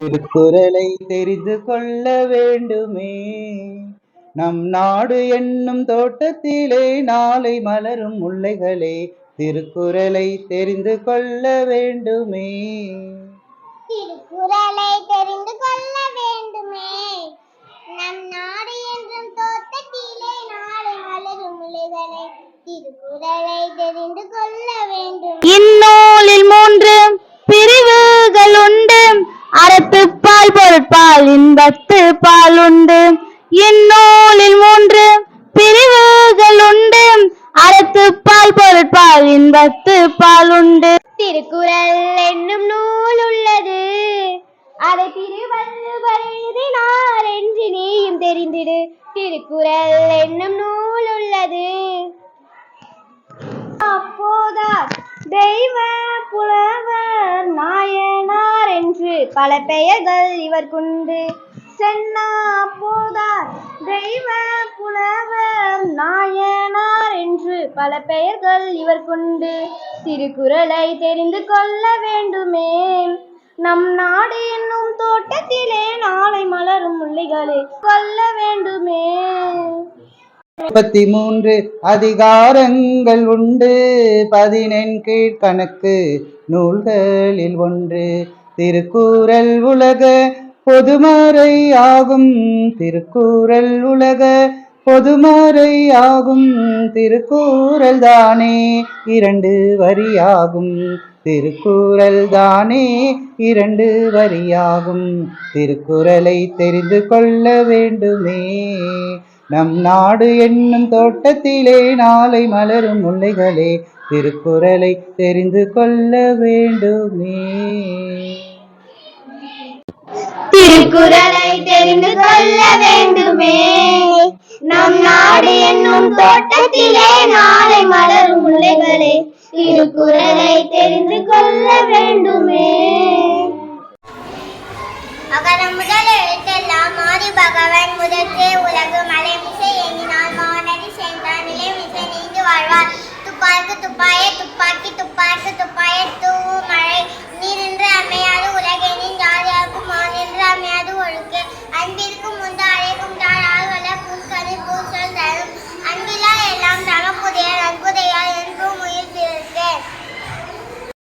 திருக்குறளை தெரிந்து கொள்ள வேண்டுமே. நம் நாடு என்னும் தோட்டத்திலே நாளை மலரும் முல்லைகளே திருக்குறளை தெரிந்து கொள்ள வேண்டுமே. திருக்குறளை தெரிந்து கொள்ள வேண்டுமே. நம் நாடு என்றும் தோட்டத்திலே நாளை மலரும் இலைகளை திருக்குறளை தெரிந்து கொள்ள வேண்டும். இந்நூலில் மூன்று பிரிவுகள் உண்டு அறத்துப்பால் பொருட்பால் பால் உண்டு. இந்நூலில் மூன்று பிரிவுகள் உண்டு. அறத்துப்பால் பொருட்பால் இன்பத்து பால் உண்டு. திருக்குறள் என்னும் நூல் உள்ளது. அதை திருவள்ளுவர் எழுதினார் என்று நீயும் தெரிந்திடு. திருக்குறள் என்னும் நூல் உள்ளது. அப்போதார் தெய்வ புலவர் நாயனார் என்று பல பெயர்கள் இவர்க்குண்டு. சென்னா போதார். தெய்வ புலவர் நாயனார் என்று பல பெயர்கள் இவர் கொண்டு திருக்குறளை தெரிந்து கொள்ள வேண்டுமே. நம் நாடு என்னும் தோட்டத்திலே நாளை மலரும் முள்ளிகளை கொள்ள வேண்டுமே. முப்பத்தி மூன்று அதிகாரங்கள் உண்டு. பதினெண் கீழ்கணக்கு நூல்களில் ஒன்று. திருக்குறள் உலக பொதுமறை ஆகும் திருக்குறள் உலக பொதுமறை ஆகும் திருக்கூறல் தானே இரண்டு வரியாகும் திருக்குறள் தானே இரண்டு வரியாகும் திருக்குறளை தெரிந்து கொள்ள வேண்டுமே. நம் நாடு என்னும் தோட்டத்திலே நாளை மலரும் முல்லைகளே திருக்குறளை தெரிந்து கொள்ள வேண்டுமே. திருக்குறளை தெரிந்து கொள்ள வேண்டுமே. நம் நாடு என்னும் தோட்டத்திலே நாளை மலரும் முல்லைகளே திருக்குறளை தெரிந்து கொள்ள வேண்டுமே. அகர முதல் எழுத்தெல்லாம் மாறி பகவான் முதற்கே உலகு மலை மிசை எண்ணினால் மானடி சென்றான் நிலை மிசை நீண்டு வாழ்வார். துப்பாக்கு துப்பாய துப்பாக்கி துப்பாக்கு துப்பாய தூ